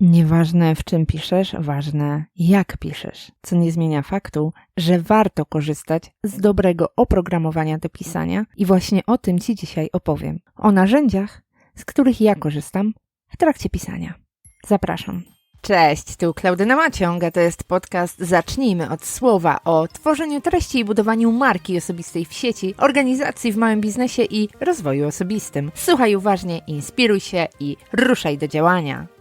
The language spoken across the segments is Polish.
Nieważne w czym piszesz, ważne jak piszesz, co nie zmienia faktu, że warto korzystać z dobrego oprogramowania do pisania i właśnie o tym Ci dzisiaj opowiem. O narzędziach, z których ja korzystam w trakcie pisania. Zapraszam. Cześć, tu Klaudyna Maciąg, a to jest podcast Zacznijmy od słowa o tworzeniu treści i budowaniu marki osobistej w sieci, organizacji w małym biznesie i rozwoju osobistym. Słuchaj uważnie, inspiruj się i ruszaj do działania.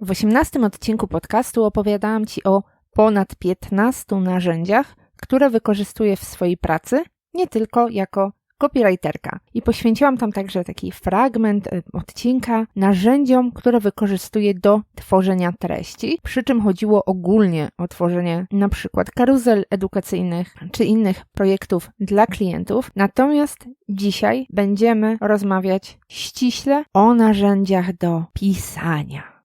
W 18 odcinku podcastu opowiadałam Ci o ponad 15 narzędziach, które wykorzystuję w swojej pracy, nie tylko jako copywriterka. I poświęciłam tam także taki fragment y, odcinka narzędziom, które wykorzystuję do tworzenia treści, przy czym chodziło ogólnie o tworzenie na przykład karuzel edukacyjnych czy innych projektów dla klientów. Natomiast dzisiaj będziemy rozmawiać ściśle o narzędziach do pisania.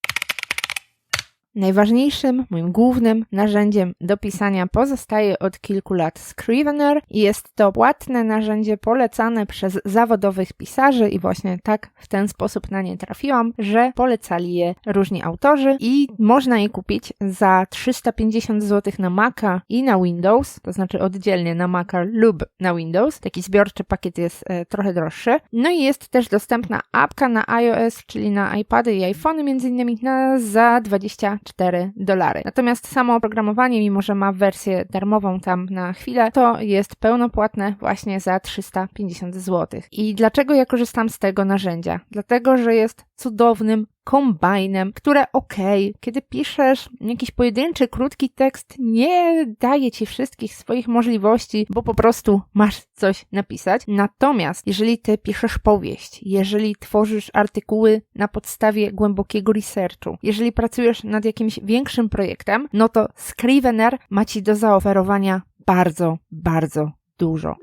Najważniejszym, moim głównym narzędziem do pisania pozostaje od kilku lat Scrivener i jest to płatne narzędzie polecane przez zawodowych pisarzy i właśnie tak w ten sposób na nie trafiłam, że polecali je różni autorzy i można je kupić za 350 zł na Maca i na Windows, to znaczy oddzielnie na Maca lub na Windows. Taki zbiorczy pakiet jest e, trochę droższy. No i jest też dostępna apka na iOS, czyli na iPady i iPhony między innymi na za 20 4 dolary. Natomiast samo oprogramowanie, mimo że ma wersję darmową tam na chwilę, to jest pełnopłatne właśnie za 350 zł. I dlaczego ja korzystam z tego narzędzia? Dlatego, że jest cudownym kombajnem, które okej, okay, kiedy piszesz jakiś pojedynczy, krótki tekst, nie daje ci wszystkich swoich możliwości, bo po prostu masz coś napisać. Natomiast jeżeli ty piszesz powieść, jeżeli tworzysz artykuły na podstawie głębokiego researchu, jeżeli pracujesz nad jakimś większym projektem, no to Scrivener ma ci do zaoferowania bardzo, bardzo dużo.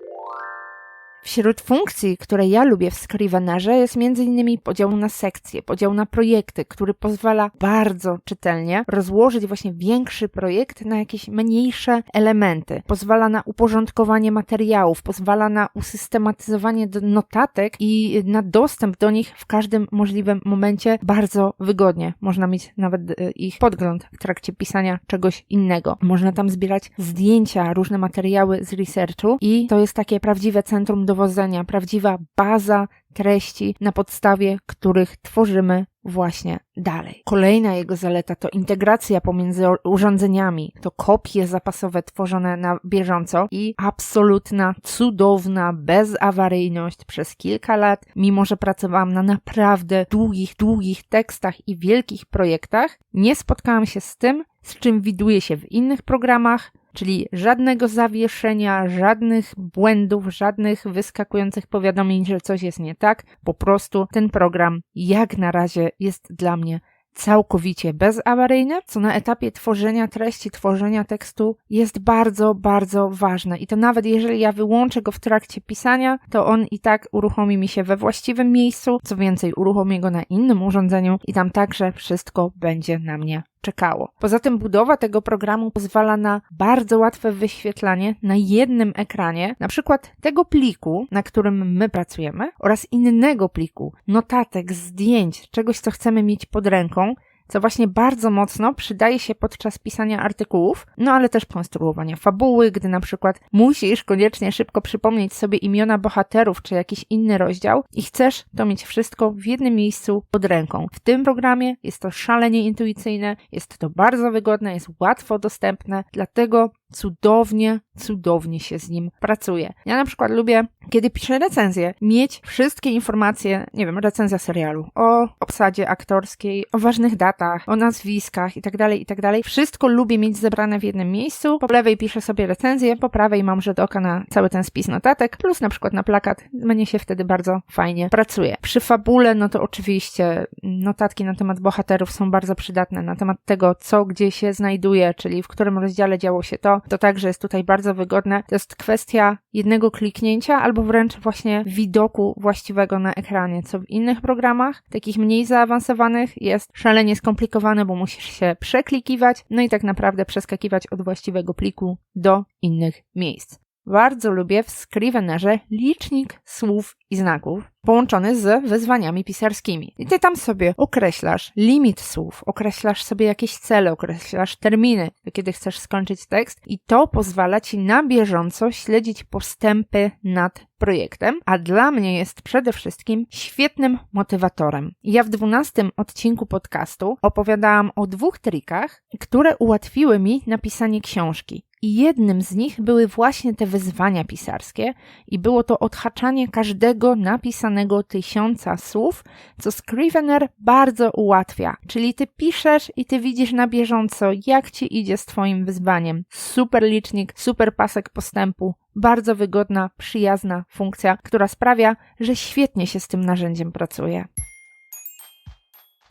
Wśród funkcji, które ja lubię w Scrivenerze jest m.in. podział na sekcje, podział na projekty, który pozwala bardzo czytelnie rozłożyć właśnie większy projekt na jakieś mniejsze elementy. Pozwala na uporządkowanie materiałów, pozwala na usystematyzowanie notatek i na dostęp do nich w każdym możliwym momencie bardzo wygodnie. Można mieć nawet e, ich podgląd w trakcie pisania czegoś innego. Można tam zbierać zdjęcia, różne materiały z researchu i to jest takie prawdziwe centrum dowodzenia, prawdziwa baza treści, na podstawie których tworzymy właśnie dalej. Kolejna jego zaleta to integracja pomiędzy urządzeniami, to kopie zapasowe tworzone na bieżąco i absolutna, cudowna bezawaryjność przez kilka lat, mimo że pracowałam na naprawdę długich, długich tekstach i wielkich projektach, nie spotkałam się z tym, z czym widuje się w innych programach, czyli żadnego zawieszenia, żadnych błędów, żadnych wyskakujących powiadomień, że coś jest nie tak. Po prostu ten program jak na razie jest dla mnie całkowicie bezawaryjny, co na etapie tworzenia treści, tworzenia tekstu jest bardzo, bardzo ważne. I to nawet jeżeli ja wyłączę go w trakcie pisania, to on i tak uruchomi mi się we właściwym miejscu, co więcej, uruchomię go na innym urządzeniu i tam także wszystko będzie na mnie czekało. Poza tym budowa tego programu pozwala na bardzo łatwe wyświetlanie na jednym ekranie, na przykład tego pliku, na którym my pracujemy, oraz innego pliku, notatek, zdjęć, czegoś, co chcemy mieć pod ręką, co właśnie bardzo mocno przydaje się podczas pisania artykułów, no ale też konstruowania fabuły, gdy na przykład musisz koniecznie szybko przypomnieć sobie imiona bohaterów czy jakiś inny rozdział i chcesz to mieć wszystko w jednym miejscu pod ręką. W tym programie jest to szalenie intuicyjne, jest to bardzo wygodne, jest łatwo dostępne, dlatego cudownie, cudownie się z nim pracuje. Ja na przykład lubię, kiedy piszę recenzję, mieć wszystkie informacje, nie wiem, recenzja serialu, o obsadzie aktorskiej, o ważnych datach, o nazwiskach itd., tak. Tak Wszystko lubię mieć zebrane w jednym miejscu. Po lewej piszę sobie recenzję, po prawej mam rzut oka na cały ten spis notatek, plus na przykład na plakat. Mnie się wtedy bardzo fajnie pracuje. Przy fabule, no to oczywiście notatki na temat bohaterów są bardzo przydatne, na temat tego, co gdzie się znajduje, czyli w którym rozdziale działo się to, to także jest tutaj bardzo wygodne. To jest kwestia jednego kliknięcia albo wręcz właśnie widoku właściwego na ekranie, co w innych programach, takich mniej zaawansowanych, jest szalenie skomplikowane, bo musisz się przeklikiwać, no i tak naprawdę przeskakiwać od właściwego pliku do innych miejsc. Bardzo lubię w Scrivenerze licznik słów i znaków połączony z wyzwaniami pisarskimi. I ty tam sobie określasz limit słów, określasz sobie jakieś cele, określasz terminy, kiedy chcesz skończyć tekst i to pozwala ci na bieżąco śledzić postępy nad projektem, a dla mnie jest przede wszystkim świetnym motywatorem. Ja w dwunastym odcinku podcastu opowiadałam o dwóch trikach, które ułatwiły mi napisanie książki. I jednym z nich były właśnie te wyzwania pisarskie, i było to odhaczanie każdego napisanego tysiąca słów, co Scrivener bardzo ułatwia. Czyli ty piszesz i ty widzisz na bieżąco, jak ci idzie z twoim wyzwaniem. Super licznik, super pasek postępu, bardzo wygodna, przyjazna funkcja, która sprawia, że świetnie się z tym narzędziem pracuje.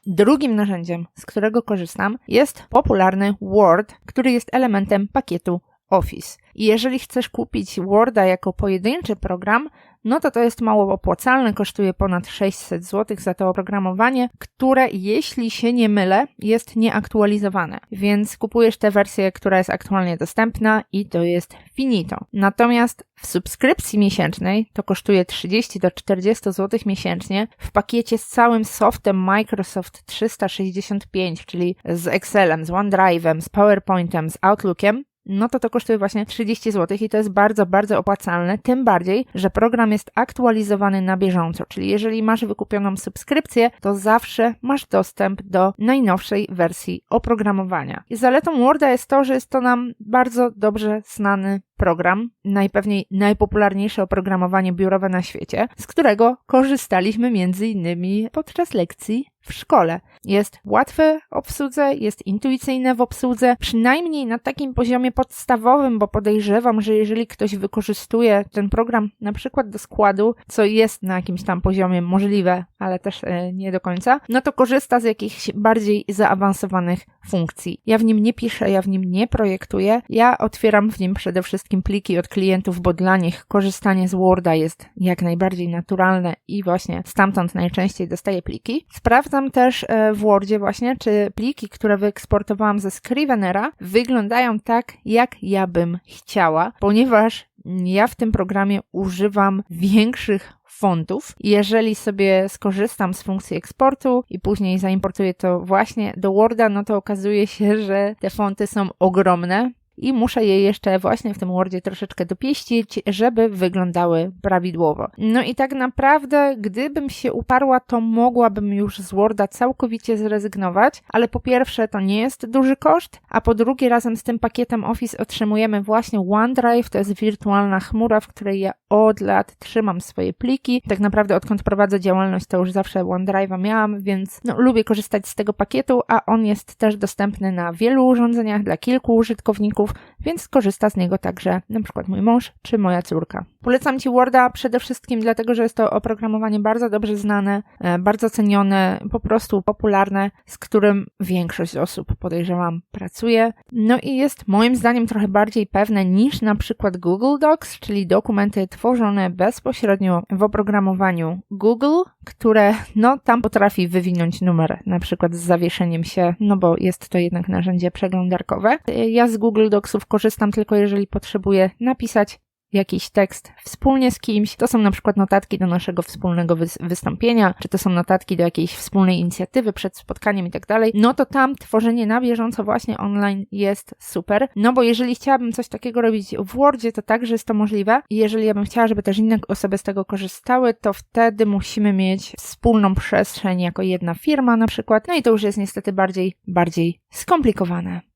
Drugim narzędziem, z którego korzystam, jest popularny Word, który jest elementem pakietu Office. I jeżeli chcesz kupić Worda jako pojedynczy program, no to to jest mało opłacalne, kosztuje ponad 600 zł za to oprogramowanie, które, jeśli się nie mylę, jest nieaktualizowane. Więc kupujesz tę wersję, która jest aktualnie dostępna i to jest finito. Natomiast w subskrypcji miesięcznej to kosztuje 30 do 40 zł miesięcznie w pakiecie z całym softem Microsoft 365, czyli z Excelem, z OneDrive'em, z PowerPointem, z Outlookiem, no to to kosztuje właśnie 30 zł i to jest bardzo, bardzo opłacalne, tym bardziej, że program jest aktualizowany na bieżąco, czyli jeżeli masz wykupioną subskrypcję, to zawsze masz dostęp do najnowszej wersji oprogramowania. I zaletą Worda jest to, że jest to nam bardzo dobrze znany program, najpewniej najpopularniejsze oprogramowanie biurowe na świecie, z którego korzystaliśmy między innymi podczas lekcji w szkole. Jest łatwe w obsłudze, jest intuicyjne w obsłudze, przynajmniej na takim poziomie podstawowym, bo podejrzewam, że jeżeli ktoś wykorzystuje ten program na przykład do składu, co jest na jakimś tam poziomie możliwe, ale też e, nie do końca, no to korzysta z jakichś bardziej zaawansowanych funkcji. Ja w nim nie piszę, ja w nim nie projektuję, ja otwieram w nim przede wszystkim pliki od klientów, bo dla nich korzystanie z Worda jest jak najbardziej naturalne i właśnie stamtąd najczęściej dostaję pliki. Sprawdzam też e, w Wordzie właśnie, czy pliki, które wyeksportowałam ze Scrivenera wyglądają tak, jak ja bym chciała, ponieważ ja w tym programie używam większych fontów. Jeżeli sobie skorzystam z funkcji eksportu i później zaimportuję to właśnie do Worda, no to okazuje się, że te fonty są ogromne i muszę je jeszcze właśnie w tym Wordzie troszeczkę dopieścić, żeby wyglądały prawidłowo. No i tak naprawdę, gdybym się uparła, to mogłabym już z Worda całkowicie zrezygnować, ale po pierwsze to nie jest duży koszt, a po drugie razem z tym pakietem Office otrzymujemy właśnie OneDrive, to jest wirtualna chmura, w której ja od lat trzymam swoje pliki. Tak naprawdę odkąd prowadzę działalność, to już zawsze OneDrive'a miałam, więc no, lubię korzystać z tego pakietu, a on jest też dostępny na wielu urządzeniach dla kilku użytkowników, move więc korzysta z niego także przykład mój mąż czy moja córka. Polecam Ci Worda przede wszystkim dlatego, że jest to oprogramowanie bardzo dobrze znane, e, bardzo cenione, po prostu popularne, z którym większość osób, podejrzewam, pracuje. No i jest moim zdaniem trochę bardziej pewne niż na przykład Google Docs, czyli dokumenty tworzone bezpośrednio w oprogramowaniu Google, które no tam potrafi wywinąć numer, na przykład z zawieszeniem się, no bo jest to jednak narzędzie przeglądarkowe. Ja z Google Docsów korzystam tylko jeżeli potrzebuję napisać jakiś tekst wspólnie z kimś. To są na przykład notatki do naszego wspólnego wy wystąpienia, czy to są notatki do jakiejś wspólnej inicjatywy przed spotkaniem i tak dalej. No to tam tworzenie na bieżąco właśnie online jest super. No bo jeżeli chciałabym coś takiego robić w Wordzie, to także jest to możliwe. I jeżeli ja bym chciała, żeby też inne osoby z tego korzystały, to wtedy musimy mieć wspólną przestrzeń jako jedna firma na przykład. No i to już jest niestety bardziej, bardziej skomplikowane.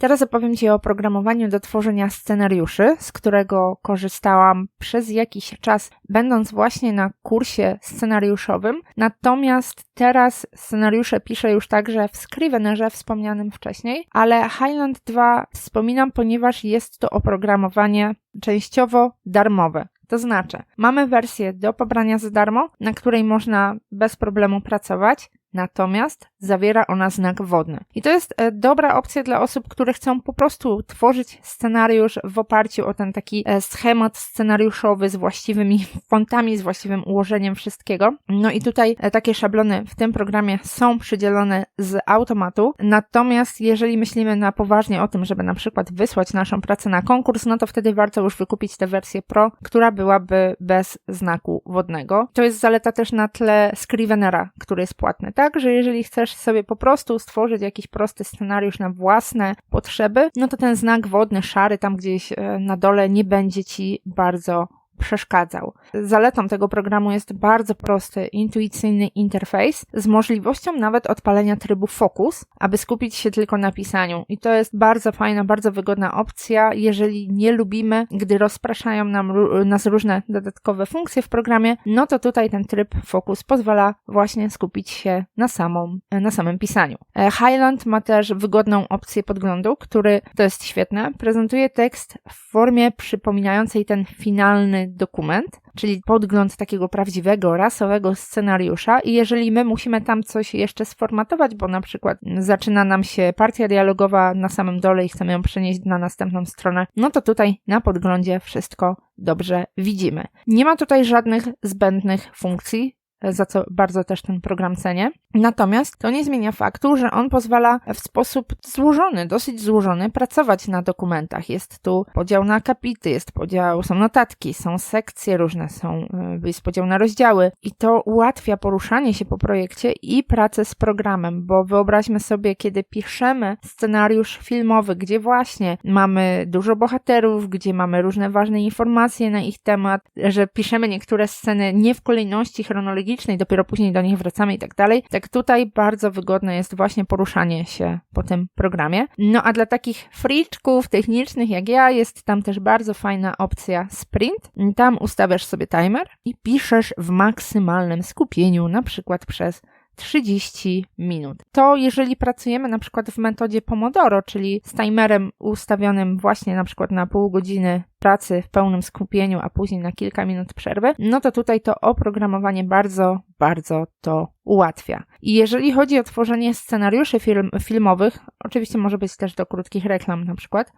Teraz opowiem Ci o programowaniu do tworzenia scenariuszy, z którego korzystałam przez jakiś czas, będąc właśnie na kursie scenariuszowym. Natomiast teraz scenariusze piszę już także w Scrivenerze wspomnianym wcześniej, ale Highland 2 wspominam, ponieważ jest to oprogramowanie częściowo darmowe. To znaczy, mamy wersję do pobrania za darmo, na której można bez problemu pracować, Natomiast zawiera ona znak wodny. I to jest e, dobra opcja dla osób, które chcą po prostu tworzyć scenariusz w oparciu o ten taki e, schemat scenariuszowy z właściwymi fontami, z właściwym ułożeniem wszystkiego. No i tutaj e, takie szablony w tym programie są przydzielone z automatu. Natomiast jeżeli myślimy na poważnie o tym, żeby na przykład wysłać naszą pracę na konkurs, no to wtedy warto już wykupić tę wersję Pro, która byłaby bez znaku wodnego. To jest zaleta też na tle Scrivenera, który jest płatny, tak? Że jeżeli chcesz sobie po prostu stworzyć jakiś prosty scenariusz na własne potrzeby, no to ten znak wodny, szary tam gdzieś e, na dole nie będzie ci bardzo przeszkadzał. Zaletą tego programu jest bardzo prosty, intuicyjny interfejs z możliwością nawet odpalenia trybu Focus, aby skupić się tylko na pisaniu. I to jest bardzo fajna, bardzo wygodna opcja, jeżeli nie lubimy, gdy rozpraszają nam, nas różne dodatkowe funkcje w programie, no to tutaj ten tryb Focus pozwala właśnie skupić się na, samą, na samym pisaniu. E, Highland ma też wygodną opcję podglądu, który, to jest świetne, prezentuje tekst w formie przypominającej ten finalny dokument, czyli podgląd takiego prawdziwego, rasowego scenariusza i jeżeli my musimy tam coś jeszcze sformatować, bo na przykład zaczyna nam się partia dialogowa na samym dole i chcemy ją przenieść na następną stronę, no to tutaj na podglądzie wszystko dobrze widzimy. Nie ma tutaj żadnych zbędnych funkcji, za co bardzo też ten program cenię. Natomiast to nie zmienia faktu, że on pozwala w sposób złożony, dosyć złożony, pracować na dokumentach. Jest tu podział na akapity, jest podział, są notatki, są sekcje różne, są, y, jest podział na rozdziały i to ułatwia poruszanie się po projekcie i pracę z programem, bo wyobraźmy sobie, kiedy piszemy scenariusz filmowy, gdzie właśnie mamy dużo bohaterów, gdzie mamy różne ważne informacje na ich temat, że piszemy niektóre sceny nie w kolejności chronologicznej, dopiero później do nich wracamy i tak dalej, tak tutaj bardzo wygodne jest właśnie poruszanie się po tym programie. No a dla takich friczków technicznych jak ja jest tam też bardzo fajna opcja sprint. Tam ustawiasz sobie timer i piszesz w maksymalnym skupieniu, na przykład przez 30 minut. To jeżeli pracujemy na przykład w metodzie Pomodoro, czyli z timerem ustawionym właśnie na przykład na pół godziny pracy w pełnym skupieniu, a później na kilka minut przerwy, no to tutaj to oprogramowanie bardzo, bardzo to ułatwia. I jeżeli chodzi o tworzenie scenariuszy film, filmowych, oczywiście może być też do krótkich reklam na przykład,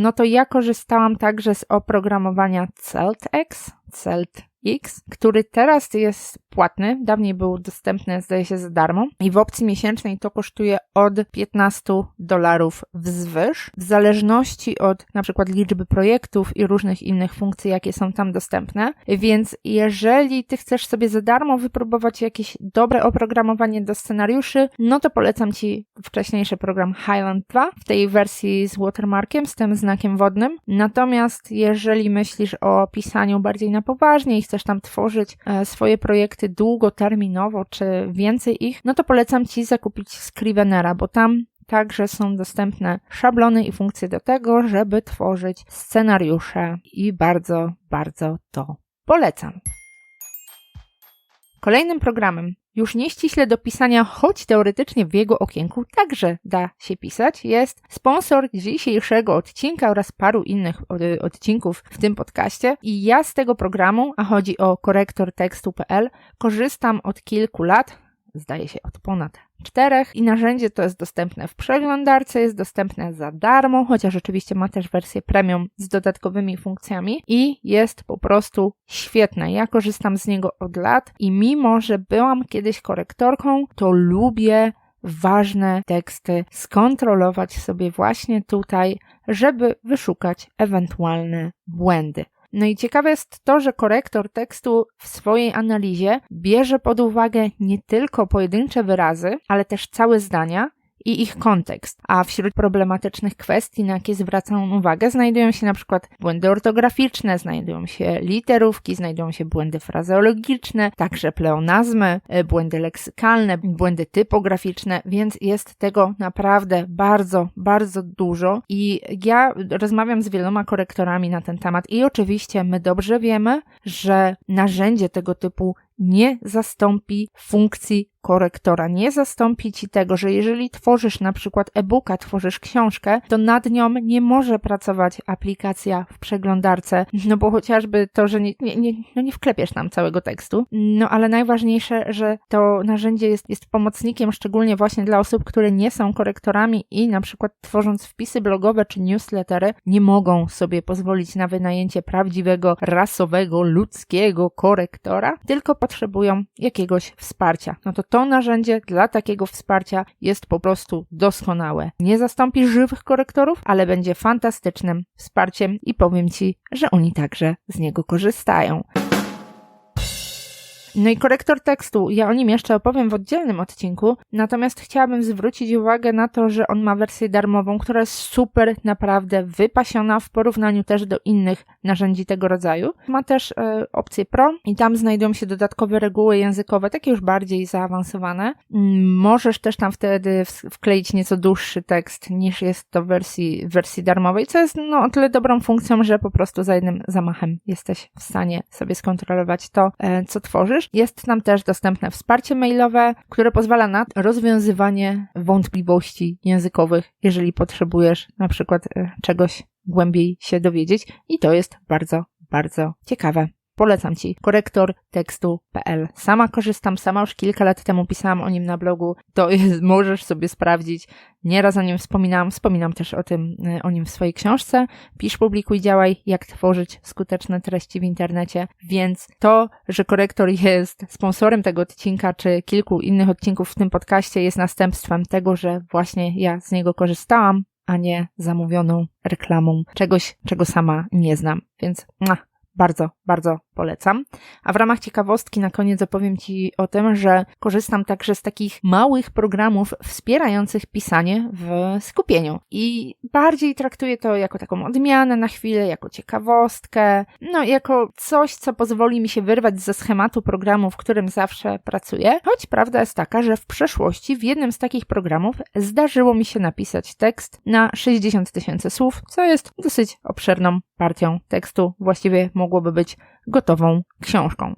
no to ja korzystałam także z oprogramowania CeltX, Celt X, który teraz jest płatny, dawniej był dostępny, zdaje się, za darmo i w opcji miesięcznej to kosztuje od 15 dolarów wzwyż, w zależności od na przykład liczby projektów i różnych innych funkcji, jakie są tam dostępne. Więc jeżeli ty chcesz sobie za darmo wypróbować jakieś dobre oprogramowanie do scenariuszy, no to polecam ci wcześniejszy program Highland 2 w tej wersji z watermarkiem, z tym znakiem wodnym. Natomiast jeżeli myślisz o pisaniu bardziej na poważnie i chcesz tam tworzyć e, swoje projekty długoterminowo, czy więcej ich, no to polecam Ci zakupić Scrivenera, bo tam także są dostępne szablony i funkcje do tego, żeby tworzyć scenariusze i bardzo, bardzo to polecam. Kolejnym programem, już nie ściśle do pisania, choć teoretycznie w jego okienku także da się pisać, jest sponsor dzisiejszego odcinka oraz paru innych odcinków w tym podcaście. I ja z tego programu, a chodzi o korektor tekstu.pl, korzystam od kilku lat, zdaje się od ponad czterech i narzędzie to jest dostępne w przeglądarce, jest dostępne za darmo, chociaż oczywiście ma też wersję premium z dodatkowymi funkcjami i jest po prostu świetne. Ja korzystam z niego od lat i mimo, że byłam kiedyś korektorką, to lubię ważne teksty skontrolować sobie właśnie tutaj, żeby wyszukać ewentualne błędy. No i ciekawe jest to, że korektor tekstu w swojej analizie bierze pod uwagę nie tylko pojedyncze wyrazy, ale też całe zdania i ich kontekst. A wśród problematycznych kwestii, na jakie zwracam uwagę, znajdują się na przykład błędy ortograficzne, znajdują się literówki, znajdują się błędy frazeologiczne, także pleonazmy, e, błędy leksykalne, błędy typograficzne, więc jest tego naprawdę bardzo, bardzo dużo i ja rozmawiam z wieloma korektorami na ten temat i oczywiście my dobrze wiemy, że narzędzie tego typu nie zastąpi funkcji korektora. Nie zastąpi ci tego, że jeżeli tworzysz na przykład e-booka, tworzysz książkę, to nad nią nie może pracować aplikacja w przeglądarce, no bo chociażby to, że nie, nie, nie, no nie wklepiesz nam całego tekstu. No ale najważniejsze, że to narzędzie jest, jest pomocnikiem, szczególnie właśnie dla osób, które nie są korektorami i na przykład tworząc wpisy blogowe czy newslettery, nie mogą sobie pozwolić na wynajęcie prawdziwego, rasowego, ludzkiego korektora, tylko potrzebują jakiegoś wsparcia. No to to narzędzie dla takiego wsparcia jest po prostu doskonałe. Nie zastąpi żywych korektorów, ale będzie fantastycznym wsparciem i powiem Ci, że oni także z niego korzystają. No i korektor tekstu, ja o nim jeszcze opowiem w oddzielnym odcinku, natomiast chciałabym zwrócić uwagę na to, że on ma wersję darmową, która jest super naprawdę wypasiona w porównaniu też do innych narzędzi tego rodzaju. Ma też e, opcję Pro i tam znajdują się dodatkowe reguły językowe, takie już bardziej zaawansowane. Mm, możesz też tam wtedy wkleić nieco dłuższy tekst niż jest to w wersji, wersji darmowej, co jest no, o tyle dobrą funkcją, że po prostu za jednym zamachem jesteś w stanie sobie skontrolować to, e, co tworzysz. Jest nam też dostępne wsparcie mailowe, które pozwala na rozwiązywanie wątpliwości językowych, jeżeli potrzebujesz na przykład e, czegoś głębiej się dowiedzieć i to jest bardzo, bardzo ciekawe. Polecam Ci korektor tekstu.pl. Sama korzystam, sama już kilka lat temu pisałam o nim na blogu. To jest, możesz sobie sprawdzić. Nieraz o nim wspominałam, wspominam też o tym, e, o nim w swojej książce. Pisz, publikuj, działaj, jak tworzyć skuteczne treści w internecie. Więc to, że korektor jest sponsorem tego odcinka, czy kilku innych odcinków w tym podcaście, jest następstwem tego, że właśnie ja z niego korzystałam, a nie zamówioną reklamą czegoś, czego sama nie znam. Więc bardzo, bardzo polecam. A w ramach ciekawostki na koniec opowiem Ci o tym, że korzystam także z takich małych programów wspierających pisanie w skupieniu. I bardziej traktuję to jako taką odmianę na chwilę, jako ciekawostkę, no jako coś, co pozwoli mi się wyrwać ze schematu programu, w którym zawsze pracuję. Choć prawda jest taka, że w przeszłości w jednym z takich programów zdarzyło mi się napisać tekst na 60 tysięcy słów, co jest dosyć obszerną partią tekstu. Właściwie mogłoby być gotową książką.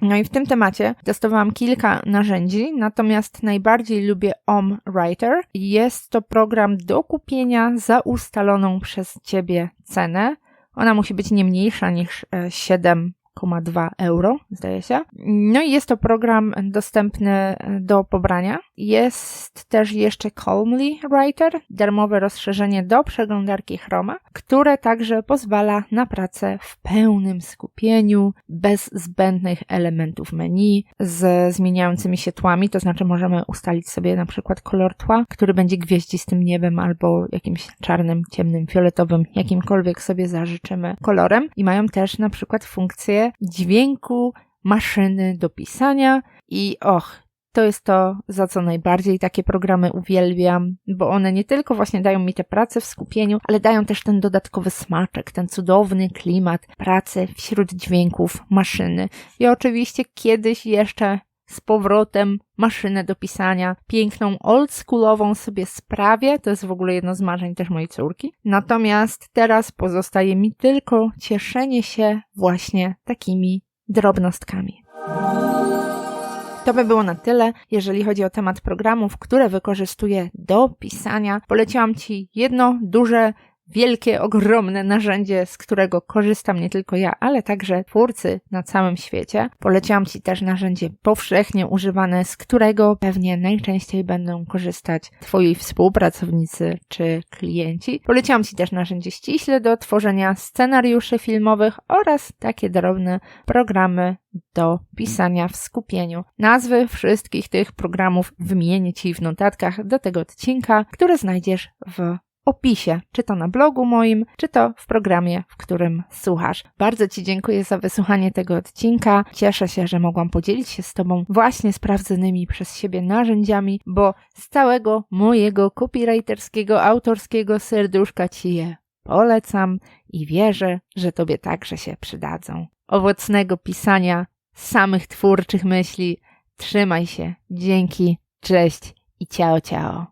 No i w tym temacie testowałam kilka narzędzi, natomiast najbardziej lubię Om Writer. Jest to program do kupienia za ustaloną przez Ciebie cenę. Ona musi być nie mniejsza niż 7 e, 2 euro, zdaje się. No i jest to program dostępny do pobrania. Jest też jeszcze Calmly Writer, darmowe rozszerzenie do przeglądarki Chroma, które także pozwala na pracę w pełnym skupieniu, bez zbędnych elementów menu, z zmieniającymi się tłami, to znaczy możemy ustalić sobie na przykład kolor tła, który będzie gwieździstym niebem albo jakimś czarnym, ciemnym, fioletowym, jakimkolwiek sobie zażyczymy kolorem i mają też na przykład funkcję dźwięku maszyny do pisania i och, to jest to, za co najbardziej takie programy uwielbiam, bo one nie tylko właśnie dają mi tę pracę w skupieniu, ale dają też ten dodatkowy smaczek, ten cudowny klimat pracy wśród dźwięków maszyny. I oczywiście kiedyś jeszcze z powrotem maszynę do pisania, piękną, oldschoolową sobie sprawię. To jest w ogóle jedno z marzeń też mojej córki. Natomiast teraz pozostaje mi tylko cieszenie się właśnie takimi drobnostkami. To by było na tyle, jeżeli chodzi o temat programów, które wykorzystuję do pisania. Poleciłam Ci jedno duże wielkie, ogromne narzędzie, z którego korzystam nie tylko ja, ale także twórcy na całym świecie. Poleciłam Ci też narzędzie powszechnie używane, z którego pewnie najczęściej będą korzystać Twoi współpracownicy czy klienci. Poleciłam Ci też narzędzie ściśle do tworzenia scenariuszy filmowych oraz takie drobne programy do pisania w skupieniu. Nazwy wszystkich tych programów wymienię Ci w notatkach do tego odcinka, które znajdziesz w opisie, czy to na blogu moim, czy to w programie, w którym słuchasz. Bardzo Ci dziękuję za wysłuchanie tego odcinka. Cieszę się, że mogłam podzielić się z Tobą właśnie sprawdzonymi przez siebie narzędziami, bo z całego mojego copywriterskiego, autorskiego serduszka Ci je polecam i wierzę, że Tobie także się przydadzą. Owocnego pisania samych twórczych myśli. Trzymaj się. Dzięki. Cześć i ciao ciao.